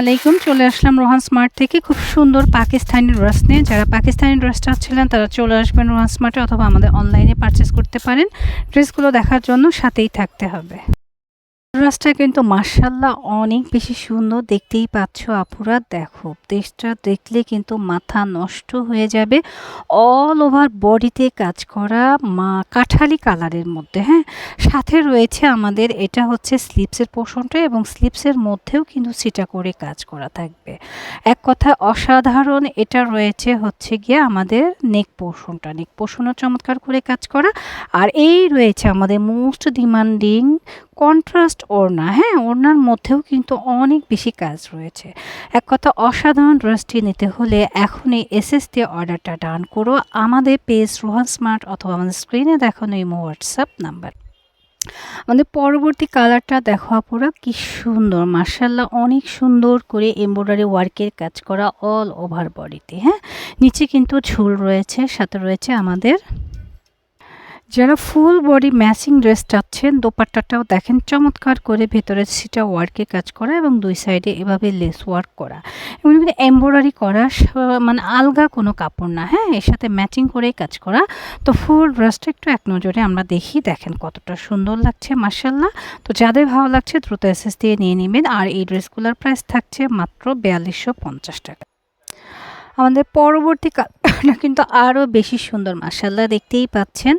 আলাইকুম চলে আসলাম রোহান স্মার্ট থেকে। খুব সুন্দর পাকিস্তানি ড্রেস নিয়ে। যারা পাকিস্তানি ড্রেস চাচ্ছিলেন তারা চলে আসবেন রোহান স্মার্টে অথবা আমাদের অনলাইনে পারচেস করতে পারেন। ড্রেসগুলো দেখার জন্য সাথেই থাকতে হবে। ড্রেসটা কিন্তু মার্শাল্লাহ অনেক বেশি সুন্দর দেখতেই পাচ্ছ আপুরা। দেখো, দেশটা দেখলে কিন্তু মাথা নষ্ট হয়ে যাবে। অল ওভার বডিতে কাজ করা মা, কাঠালি কালারের মধ্যে হ্যাঁ? সাথে রয়েছে আমাদের, এটা হচ্ছে স্লিপসের পোষণটা এবং স্লিপসের মধ্যেও কিন্তু সিটা করে কাজ করা থাকবে। এক কথা অসাধারণ, এটা রয়েছে হচ্ছে গিয়ে আমাদের নেক পোষণটা। নেক পোষণও চমৎকার করে কাজ করা। আর এই রয়েছে আমাদের মোস্ট ডিমান্ডিং কন্ট্রাস্ট ওড়না হ্যাঁ? ওড়নার মধ্যেও কিন্তু অনেক বেশি কাজ রয়েছে। এক কথা, অসাধারণ ড্রেসটি নিতে হলে এখনই এসএস দিয়ে অর্ডারটা ডান করো। আমাদের পেজ রোহান স্মার্ট অথবা আমাদের স্ক্রিনে দেখানো এই হোয়াটসঅ্যাপ নাম্বার আমাদের পরবর্তী কালারটা দেখো আপুরা, কি সুন্দর। মার্শাল্লাহ অনেক সুন্দর করে এমব্রয়ডারি ওয়ার্কের কাজ করা অল ওভার বডিতে হ্যাঁ? নিচে কিন্তু ঝুল রয়েছে, সাথে রয়েছে আমাদের যারা ফুল বডি ম্যাচিং ড্রেস চাচ্ছেন, দোপাট্টাটাও দেখেন, চমৎকার করে ভেতরে সিটা ওয়ার্কে কাজ করা এবং দুই সাইডে এভাবে লেস ওয়ার্ক করা। এবং এমব্রয়ডারি করা মানে আলগা কোনো কাপড় না হ্যাঁ? এর সাথে ম্যাচিং করেই কাজ করা। তো ফুল ড্রেসটা একটু এক নজরে আমরা দেখি, দেখেন কতটা সুন্দর লাগছে মার্শাল্লাহ তো যাদের ভালো লাগছে দ্রুত এসএস দিয়ে নিয়ে নেবেন, আর এই ড্রেসগুলোর প্রাইস থাকছে মাত্র বিয়াল্লিশশো পঞ্চাশ টাকা। আমাদের পরবর্তী কালারটা কিন্তু আরও বেশি সুন্দর মাসাল্লাহ দেখতেই পাচ্ছেন।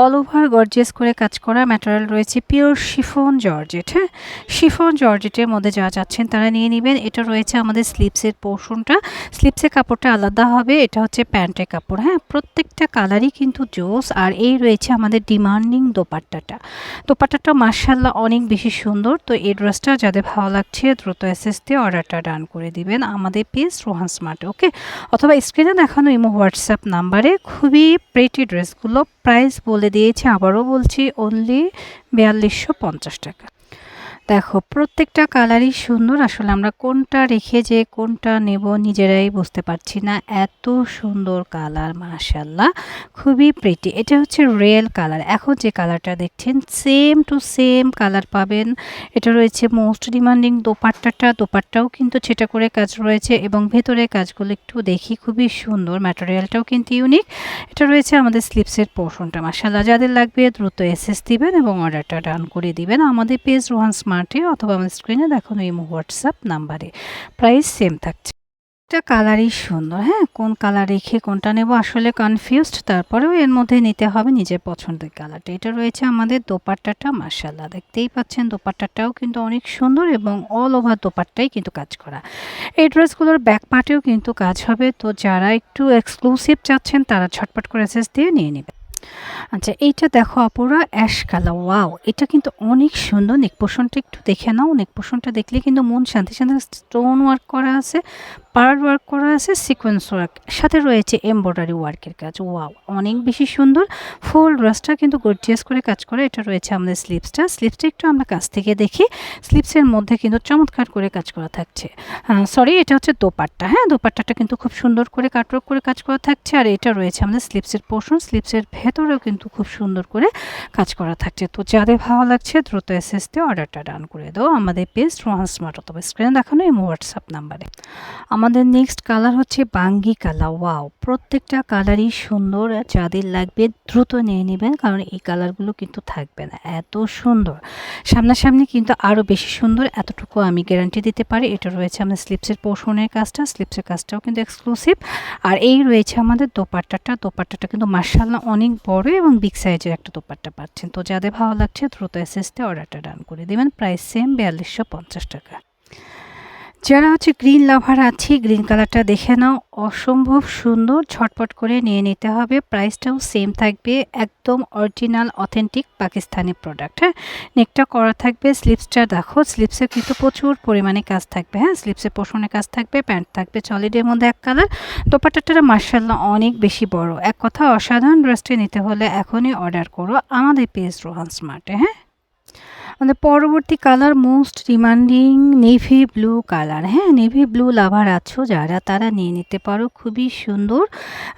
অল ওভার গর্জেস করে কাজ করা ম্যাটেরিয়াল রয়েছে পিওর শিফন জর্জেট হ্যাঁ? শিফন জর্জেটের মধ্যে যা যাচ্ছেন তারা নিয়ে নেবেন। এটা রয়েছে আমাদের স্লিপসের পোর্শনটা স্লিপসের কাপড়টা আলাদা হবে, এটা হচ্ছে প্যান্টের কাপড় হ্যাঁ? প্রত্যেকটা কালারই কিন্তু জোস, আর এই রয়েছে আমাদের ডিমান্ডিং দোপাট্টাটা। দোপাট্টাটা মার্শাল্লাহ অনেক বেশি সুন্দর, তো এই ড্রেসটা যাদের ভালো লাগছে দ্রুত এসএস দিয়ে অর্ডারটা ডান করে দিবেন আমাদের পেজ রোহান স্মার্ট ওকে অথবা স্ক্রিনে দেখানো ইমো হোয়াটসঅ্যাপ নাম্বারে খুবই প্রেটি ড্রেসগুলো প্রাইস বলে দিয়েছে আবারও বলছি অনলি বিয়াল্লিশশো পঞ্চাশ টাকা। দেখো, প্রত্যেকটা কালারই সুন্দর। আসলে আমরা কোনটা রেখে যে কোনটা নেব নিজেরাই বুঝতে পারছি না। এত সুন্দর কালার মাশাল্লাহ খুবই প্রিটি এটা হচ্ছে রিয়েল কালার এখন যে কালারটা দেখছেন সেম টু সেম কালার পাবেন। এটা রয়েছে মোস্ট ডিমান্ডিং দোপাট্টাটা। দোপাট্টাও কিন্তু ছেটা করে কাজ রয়েছে এবং ভেতরে কাজগুলো একটু দেখি। খুবই সুন্দর। ম্যাটেরিয়ালটাও কিন্তু ইউনিক এটা রয়েছে আমাদের স্লিপসের পোর্শনটা মাসাল্লাহ যাদের লাগবে দ্রুত এসএস দিবেন এবং অর্ডারটা ডান করে দিবেন। আমাদের পেজ রোহান স্মার্টে অথবা আমাদের স্ক্রিনে দেখানো এই হোয়াটসঅ্যাপ নাম্বারে প্রাইস সেম থাকছে। একটা কালারই সুন্দর হ্যাঁ? কোন কালার রেখে কোনটা নেব আসলে কনফিউজড তারপরেও এর মধ্যে নিতে হবে নিজের পছন্দের কালারটা এটা রয়েছে আমাদের দোপাট্টাটা মার্শাল্লাহ দেখতেই পাচ্ছেন দোপাট্টাটাও কিন্তু অনেক সুন্দর এবং অল ওভার দোপাট্টাই কিন্তু কাজ করা। এই ড্রেসগুলোর ব্যাক পার্টেও কিন্তু কাজ হবে। তো যারা একটু এক্সক্লুসিভ চাচ্ছেন, তারা ছটপট করে এসেস দিয়ে নিয়ে নেবে আচ্ছা এইটা দেখো অপরা অ্যাশ কালার, ওয়াও। এটা কিন্তু অনেক সুন্দর। নেক পোষণটা একটু দেখে নাও। নেক পোষণটা দেখলে কিন্তু মন শান্তি শান্তি স্টোন ওয়ার্ক করা আছে। পার্ল ওয়ার্ক করা আছে, সিকোয়েন্স ওয়ার্ক। সাথে রয়েছে এমব্রয়ডারি ওয়ার্কের কাজ। ওয়াও, অনেক বেশি সুন্দর। ফুল ড্রেসটা কিন্তু গর্জিয়াস করে কাজ করে। এটা রয়েছে আমাদের স্লিপসটা। স্লিপসটা একটু আমরা কাছ থেকে দেখি। স্লিপসের মধ্যে কিন্তু চমৎকার করে কাজ করা থাকছে। সরি এটা হচ্ছে দোপাট্টা। হ্যাঁ দোপাট্টাটা কিন্তু খুব সুন্দর করে কাটওয়ার্ক করে কাজ করা থাকছে। আর এটা রয়েছে আমাদের স্লিপসের পোর্শন। স্লিপসের ভেতরেও কিন্তু খুব সুন্দর করে কাজ করা থাকছে। তো যাদের ভালো লাগছে, দ্রুত এস এস দিয়ে অর্ডারটা ডান করে দাও। আমাদের পেজ রোহান স্মার্ট অথবা স্ক্রিনে দেখানো এই হোয়াটসঅ্যাপ নাম্বারে আমাদের নেক্সট কালার হচ্ছে বাঙ্গি কালার ওয়াও প্রত্যেকটা কালারই সুন্দর, যাদের লাগবে দ্রুত নিয়ে নেবেন, কারণ এই কালারগুলো কিন্তু থাকবে না। এত সুন্দর। সামনাসামনি কিন্তু আরও বেশি সুন্দর, এতটুকু আমি গ্যারান্টি দিতে পারি। এটা রয়েছে আমাদের স্লিপসের পোষণের কাজটা। স্লিপসের কাজটাও কিন্তু এক্সক্লুসিভ আর এই রয়েছে আমাদের দোপাট্টাটা। দোপাট্টাটা কিন্তু মার্শাল্লাহ অনেক বড় এবং বিগ সাইজের একটা দোপাট্টা পাচ্ছেন। তো যাদের ভালো লাগছে, দ্রুত এসএসতে অর্ডারটা ডান করে দেবেন। প্রাইস সেম বিয়াল্লিশশো পঞ্চাশ টাকা। যারা হচ্ছে গ্রিন লাভার আছে গ্রিন কালারটা দেখে নাও। অসম্ভব সুন্দর, ঝটপট করে নিয়ে নিতে হবে। প্রাইসটাও সেম থাকবে, একদম অরিজিনাল অথেন্টিক পাকিস্তানি প্রোডাক্ট হ্যাঁ? নেকটা করা থাকবে স্লিপসটা দেখো স্লিপসে কিন্তু প্রচুর পরিমাণে কাজ থাকবে হ্যাঁ? স্লিপসে পোষণে কাজ থাকবে প্যান্ট থাকবে চলিডের মধ্যে এক কালার দোপাট্টাটা মার্শাল্লাহ অনেক বেশি বড়। এক কথা, অসাধারণ ড্রেসটি নিতে হলে এখনই অর্ডার করো আমাদের পেজ রোহান স্মার্টে হ্যাঁ? আমাদের পরবর্তী colour most demanding navy blue colour হ্যাঁ নেভি ব্লু লাভার আছো যারা, তারা নিয়ে নিতে পারো, খুবই সুন্দর।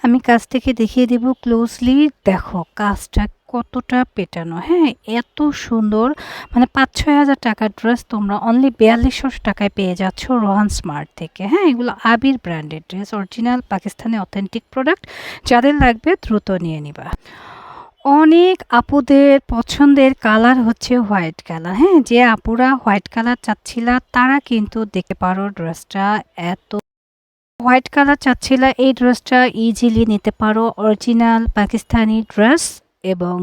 আমি কাছ থেকে দেখিয়ে দেব ক্লোজলি দেখো, কাজটা কতটা পেটানো। হ্যাঁ এত সুন্দর। মানে পাঁচ ছয় হাজার টাকার ড্রেস তোমরা অনলি বিয়াল্লিশশো টাকায় পেয়ে যাচ্ছ রোহান স্মার্ট থেকে। হ্যাঁ এগুলো Abir branded dress original Pakistani authentic product যাদের লাগবে দ্রুত নিয়ে নিবা। অনেক আপুদের পছন্দের কালার হচ্ছে হোয়াইট কালার। হ্যাঁ যে আপুরা হোয়াইট কালার চাচ্ছিল, তারা কিন্তু দেখতে পারো ড্রেসটা এত হোয়াইট কালার চাচ্ছিল, এই ড্রেসটা ইজিলি নিতে পারো। Original Pakistani dress. এবং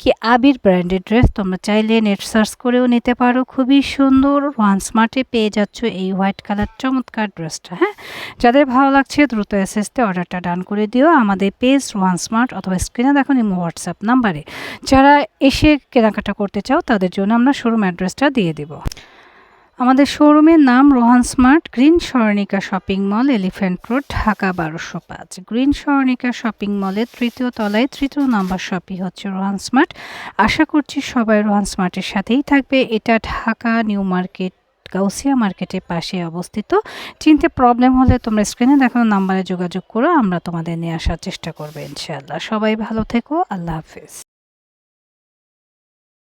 কি আবির ব্র্যান্ডের ড্রেস তোমরা চাইলে নেট সার্চ করেও নিতে পারো। খুবই সুন্দর, ওয়ান স্মার্টে পেয়ে যাচ্ছ এই হোয়াইট কালার চমৎকার ড্রেসটা হ্যাঁ? যাদের ভালো লাগছে দ্রুত এসএসতে অর্ডারটা ডান করে দিও। আমাদের পেজ ওয়ান স্মার্ট অথবা স্ক্রিনে দেখো নিমো হোয়াটসঅ্যাপ নাম্বারে। যারা এসে কেনাকাটা করতে চাও, তাদের জন্য আমরা শোরুম অ্যাড্রেসটা দিয়ে দেবো। আমাদের শোরুমের নাম Rohan smart green Swarnika shopping mall, elephant road, Dhaka বারোশো পাঁচ। গ্রিন স্বর্ণিকা শপিং মলের তৃতীয় তলায় তৃতীয় নাম্বার শপই হচ্ছে রোহান স্মার্ট। আশা করছি সবাই রোহান স্মার্টের সাথেই থাকবে। এটা ঢাকা নিউ মার্কেট, গাউসিয়া মার্কেটের পাশে অবস্থিত। চিনতে প্রবলেম হলে তোমরা স্ক্রিনে দেখানো নাম্বারে যোগাযোগ করো, আমরা তোমাদের নিয়ে আসার চেষ্টা করব ইনশাআল্লাহ। সবাই ভালো থেকো, আল্লাহ হাফিজ।